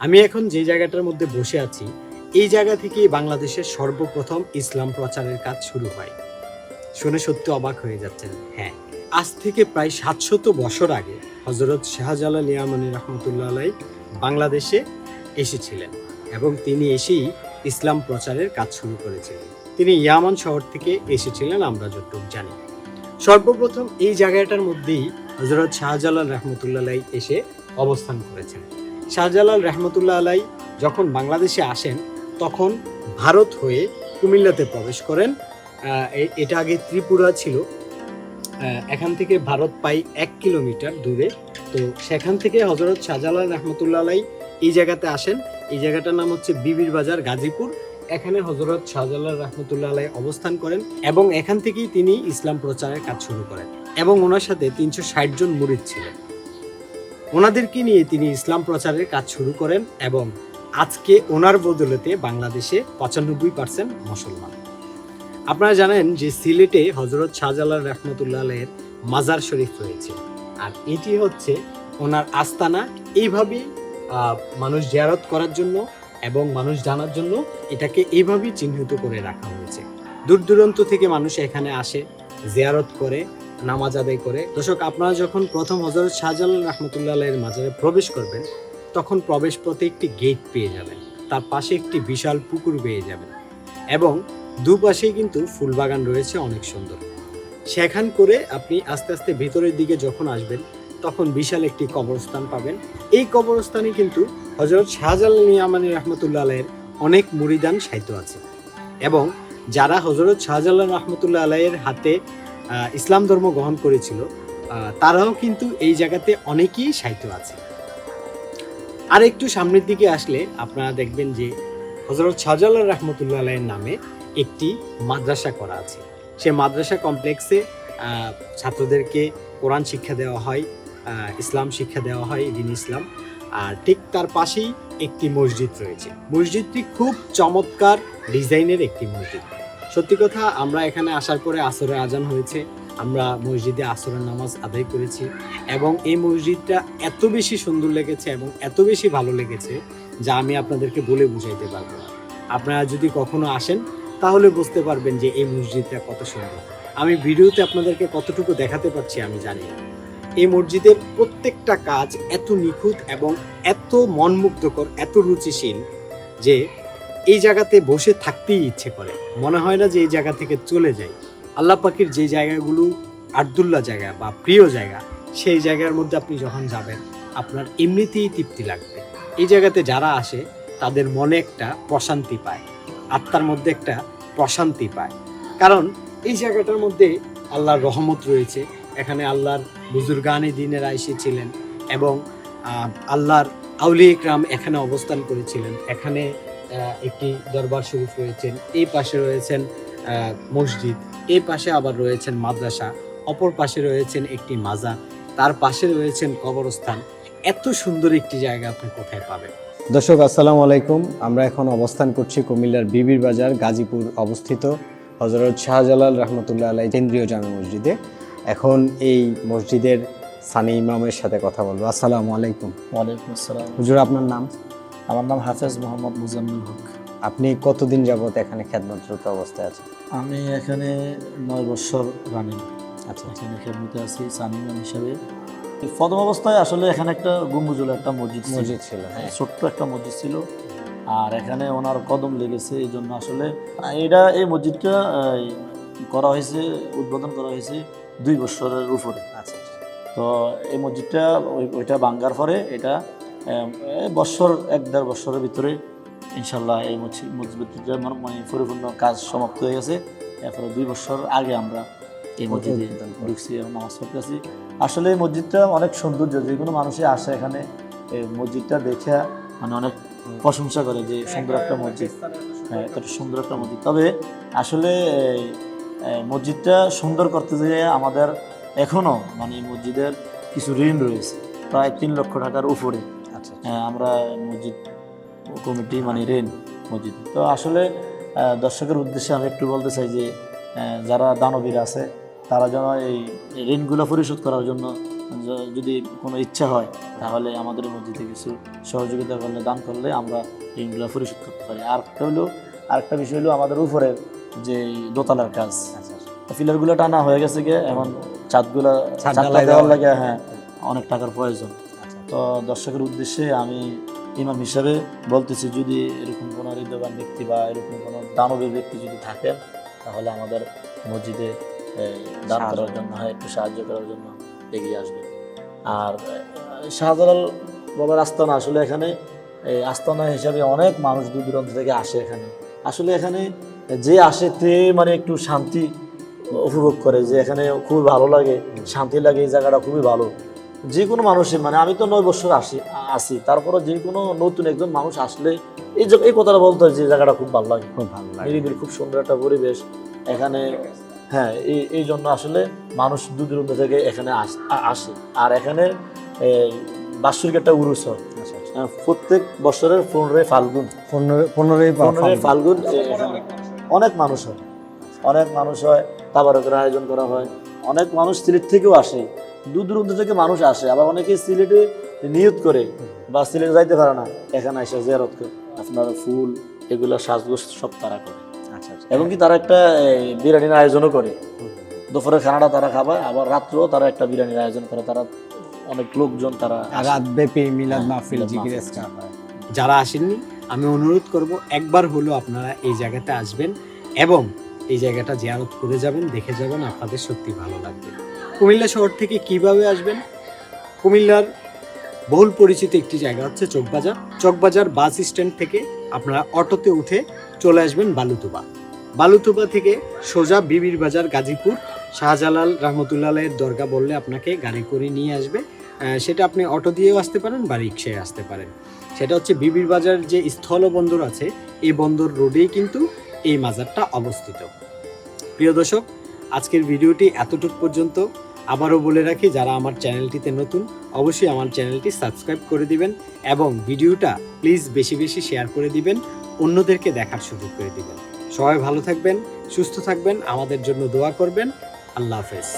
আমি এখন যে জায়গাটার মধ্যে বসে আছি, এই জায়গা থেকেই বাংলাদেশের সর্বপ্রথম ইসলাম প্রচারের কাজ শুরু হয়। শুনে সত্যি অবাক হয়ে যাচ্ছেন। হ্যাঁ আজ থেকে প্রায় সাতশত বছর আগে হজরত শাহজালাল ইয়ামানী রহমতুল্লাহ বাংলাদেশে এসেছিলেন এবং তিনি এসেই ইসলাম প্রচারের কাজ শুরু করেছিলেন তিনি ইয়ামান শহর থেকে এসেছিলেন, আমরা যতটুকু জানি। সর্বপ্রথম এই জায়গাটার মধ্যেই হজরত শাহজালাল রহমতুল্লাহ এসে অবস্থান করেছেন। শাহজালাল রহমতুল্লাহ আলাই যখন বাংলাদেশে আসেন, তখন ভারত হয়ে কুমিল্লাতে প্রবেশ করেন। এটা আগে ত্রিপুরা ছিল। এখান থেকে ভারত পাই এক কিলোমিটার দূরে। তো সেখান থেকে হজরত শাহজালাল রহমতুল্লাহ আলাই এই জায়গাতে আসেন। এই জায়গাটার নাম হচ্ছে বিবির বাজার, গাজীপুর। এখানে হজরত শাহজালাল রহমতুল্লাহ আলাই অবস্থান করেন এবং এখান থেকেই তিনি ইসলাম প্রচারের কাজ শুরু করেন এবং ওনার সাথে তিনশো ষাট জন মুরিদ ছিলেন। ওনাদেরকে নিয়ে তিনি ইসলাম প্রচারের কাজ শুরু করেন এবং আজকে ওনার বদলতে বাংলাদেশে পঁচানব্বই পার্সেন্ট মুসলমান? আপনারা জানেন যে সিলেটে হজরত শাহজালাল রহমতুল্লাহ আলাইয়ের মাজার শরীফ রয়েছে। আর এটি হচ্ছে ওনার আস্তানা। এইভাবেই মানুষ জিয়ারত করার জন্য এবং মানুষ জানার জন্য এটাকে এইভাবেই চিহ্নিত করে রাখা হয়েছে। দূর দূরান্ত থেকে মানুষ এখানে আসে, জিয়ারত করে নামাজ আদায় করে। দর্শক, আপনারা যখন প্রথম হজরত শাহজালাল রহমতুল্লাহ আলাইয়ের মাজারে প্রবেশ করবেন, তখন প্রবেশ পথে একটি গেট পেয়ে যাবেন। তার পাশে একটি বিশাল পুকুর পেয়ে যাবেন এবং দুপাশেই কিন্তু ফুল বাগান রয়েছে অনেক সুন্দর। সেখান করে আপনি আস্তে আস্তে ভেতরের দিকে যখন আসবেন, তখন বিশাল একটি কবরস্থান পাবেন। এই কবরস্থানে কিন্তু হজরত শাহজালাল নিয়ামানি রহমতুল্লাহ আলাইয়ের অনেক মুরিদান সাহিত্য আছে এবং যারা হজরত শাহজালাল রহমতুল্লাহ আলাইয়ের হাতে ইসলাম ধর্ম গ্রহণ করেছিল তারাও কিন্তু এই জায়গাতে অনেকেই সাহিত্য আছে। আর একটু সামনের দিকে আসলে আপনারা দেখবেন যে হজরত শাহজালাল রহমতুল্লাহ আলাইয়ের নামে একটি মাদ্রাসা করা আছে। সে মাদ্রাসা কমপ্লেক্সে ছাত্রদেরকে কোরআন শিক্ষা দেওয়া হয় ইসলাম শিক্ষা দেওয়া হয় দিন ইসলাম। আর ঠিক তার পাশেই একটি মসজিদ রয়েছে। মসজিদটি খুব চমৎকার ডিজাইনের একটি মসজিদ। সত্যি কথা, আমরা এখানে আসার পরে আসরের আজান হয়েছে। আমরা মসজিদে আসরের নামাজ আদায় করেছি এবং এই মসজিদটা এত বেশি সুন্দর লেগেছে এবং এত বেশি ভালো লেগেছে যা আমি আপনাদেরকে বলে বুঝাইতে পারব না। আপনারা যদি কখনো আসেন, তাহলে বুঝতে পারবেন যে এই মসজিদটা কত সুন্দর। আমি ভিডিওতে আপনাদেরকে কতটুকু দেখাতে পারছি আমি জানি এই মসজিদের প্রত্যেকটা কাজ এত নিখুঁত এবং এত মনমুগ্ধকর, এত রুচিশীল যে এই জায়গাতে বসে থাকতেই ইচ্ছে করে। মনে হয় না যে এই জায়গা থেকে চলে যাই। আল্লাহ পাখির যে জায়গাগুলো আর্দুল্লাহ জায়গা বা প্রিয় জায়গা, সেই জায়গার মধ্যে আপনি যখন যাবেন, আপনার এমনিতেই তৃপ্তি লাগবে। এই জায়গাতে যারা আসে, তাদের মনে একটা প্রশান্তি পায়। আত্মার মধ্যে একটা প্রশান্তি পায়। কারণ এই জায়গাটার মধ্যে আল্লাহর রহমত রয়েছে। এখানে আল্লাহর বুজুর্গানি দিনেরা এসেছিলেন এবং আল্লাহর আউলি ইকরাম এখানে অবস্থান করেছিলেন। এখানে একটি দরবার শরীফ রয়েছেন এই পাশে রয়েছেন মসজিদ এই পাশে আবার রয়েছেন মাদ্রাসা অপর পাশে রয়েছেন একটি মাজার তার পাশে রয়েছেন কবরস্থান। এত সুন্দর একটি জায়গা আপনি কোথায় পাবেন? দর্শক আসসালামু আলাইকুম। আমরা এখন অবস্থান করছি কুমিল্লার বিবির বাজার গাজীপুর অবস্থিত হজরত শাহজালাল রহমতুল্লাহ আলাই কেন্দ্রীয় জামে মসজিদে। এখন এই মসজিদের সানি ইমামের সাথে কথা বলব। আসসালামু আলাইকুম। ওয়ালাইকুম আসসালাম। হুজুর আপনার নাম? আমার নাম হাফেজ মোহাম্মদ মুজাম্মিল হক। আপনি কতদিন যাবত এখানে খেদমতরত অবস্থায় আছেন? আমি এখানে নয় বছর রানিং আচ্ছা। এখানে খেদমতে আছি সানিমান হিসাবে। প্রথম অবস্থায় আসলে এখানে একটা গম্বুজুল একটা মসজিদ মসজিদ ছিল হ্যাঁ। ছোট্ট একটা মসজিদ ছিল। আর এখানে ওনার কদম লেগেছে এই জন্য আসলে এটা এই মসজিদটা করা হয়েছে উদ্বোধন করা হয়েছে দুই বছরের উপরে। আচ্ছা আচ্ছা। তো এই মসজিদটা ওই- ওইটা ভাঙ্গার পরে এটা বছর এক দেড় বছরের ভিতরে ইনশাল্লাহ এই মসজিদ মসজিদটা মানে- পরিপূর্ণ কাজ সমাপ্ত হয়ে গেছে। এরপরে দুই বছর আগে আমরা এই মসজিদে ঢুকছি এবং নামাজ পড়তে আছি আসলে এই মসজিদটা অনেক সৌন্দর্য যে কোনো মানুষই আসে এখানে এই মসজিদটা দেখে মানে অনেক প্রশংসা করে যে সুন্দর একটা মসজিদ। হ্যাঁ এতটা সুন্দর একটা মসজিদ। তবে আসলে মসজিদটা সুন্দর করতে যেয়ে আমাদের এখনও মানে মসজিদের কিছু ঋণ রয়েছে। প্রায় তিন লক্ষ টাকার উপরে। আমরা মসজিদ কমিটি মানে ঋণ মসজিদ। তো আসলে দর্শকের উদ্দেশ্যে আমি একটু বলতে চাই যে যারা দানবীর আছে তারা যেন এই ঋণগুলো পরিশোধ করার জন্য যদি কোনো ইচ্ছা হয় তাহলে আমাদের মসজিদে কিছু সহযোগিতা করলে দান করলে আমরা এইগুলো পরিশোধ করতে পারি। আর একটা হলো আরেকটা বিষয় হলো আমাদের উপরে যে দোতলার কাজ। ফিলারগুলো টানা হয়ে গেছে গিয়ে এখন দেওয়ার লাগে হ্যাঁ অনেক টাকার প্রয়োজন। তো দর্শকের উদ্দেশ্যে আমি ইমাম হিসাবে বলতেছি যদি এরকম কোনো হৃদয়বান ব্যক্তি বা এরকম কোনো দানবীর ব্যক্তি যদি থাকেন তাহলে আমাদের মসজিদে দান করার জন্য হয় একটু সাহায্য করার জন্য এগিয়ে আসবে। আর শাহজালাল বাবার আস্তানা আসলে এখানে এই আস্তানা হিসাবে অনেক মানুষ দূর দূরান্ত থেকে আসে এখানে। আসলে এখানে যে আসে তে মানে একটু শান্তি উপভোগ করে যে এখানে খুবই ভালো লাগে শান্তি লাগে এই জায়গাটা খুবই ভালো। যে কোনো মানুষই মানে আমি তো নয় বছর আসি আসি তারপরে যে কোনো নতুন একজন মানুষ আসলে এই যে এই কথাটা বলতে হয় যে জায়গাটা খুব ভালো লাগে। খুব ভালো লাগে। নিরিবিলি খুব সুন্দর একটা পরিবেশ। এখানে হ্যাঁ এই এই জন্য আসলে মানুষ দূর দূরান্ত থেকে এখানে আস- আসে। আর এখানে বাৎসরিক একটা উরুস হয়। হ্যাঁ, প্রত্যেক বছরের পনেরোই ফাল্গুন। পনেরো- পনেরোই পনেরোই ফাল্গুন। অনেক মানুষ হয়। অনেক মানুষ হয়। তাবারকের আয়োজন করা হয়। অনেক মানুষ সিলেট থেকেও আসে। দূর দূরান্ত থেকে মানুষ আসে আবার অনেকে সিলেটে নিয়ত করে বা সিলেটে যাইতে পারে না। এখানে এসে জিয়ারত করে। আপনার ফুল এগুলো সাজগোজ সব তারা করে। আচ্ছা আচ্ছা। এবং কি তারা একটা বিরিয়ানির আয়োজনও করে। দুপুরের খানাটা তারা খাবার আবার রাত্রেও তারা একটা বিরিয়ানির আয়োজন করে। তারা অনেক লোকজন তারা। রাত ব্যাপী মিলাদ হ্যাঁ, মাহফিল জিকির যারা আসেননি আমি অনুরোধ করব একবার হলো আপনারা এই জায়গাতে আসবেন এবং এই জায়গাটা জিয়ারত করে যাবেন, দেখে যাবেন, আপনাদের সত্যি ভালো লাগবে। কুমিল্লা শহর থেকে কীভাবে আসবেন? কুমিল্লার বহুল পরিচিত একটি জায়গা হচ্ছে চকবাজার। চকবাজার বাস স্ট্যান্ড থেকে আপনারা অটোতে উঠে চলে আসবেন বালুতুবা বালুতুবা থেকে সোজা বিবির বাজার, গাজীপুর। শাহজালাল রহমতুল্লাহের দরগা বললে আপনাকে গাড়ি করে নিয়ে আসবে। সেটা আপনি অটো দিয়েও আসতে পারেন বা রিক্সায় আসতে পারেন। সেটা হচ্ছে বিবির বাজার যে স্থল বন্দর আছে এই বন্দর রোডেই কিন্তু এই মাজারটা অবস্থিত। প্রিয় দর্শক, আজকের ভিডিওটি এতটুক পর্যন্ত। আবারও বলে রাখি, যারা আমার চ্যানেলটিতে নতুন, অবশ্যই আমার চ্যানেলটি সাবস্ক্রাইব করে দিবেন এবং ভিডিওটা প্লিজ বেশি বেশি শেয়ার করে দিবেন, অন্যদেরকে দেখার সুযোগ করে দিবেন। সবাই ভালো থাকবেন, সুস্থ থাকবেন, আমাদের জন্য দোয়া করবেন। আল্লাহ হাফেজ।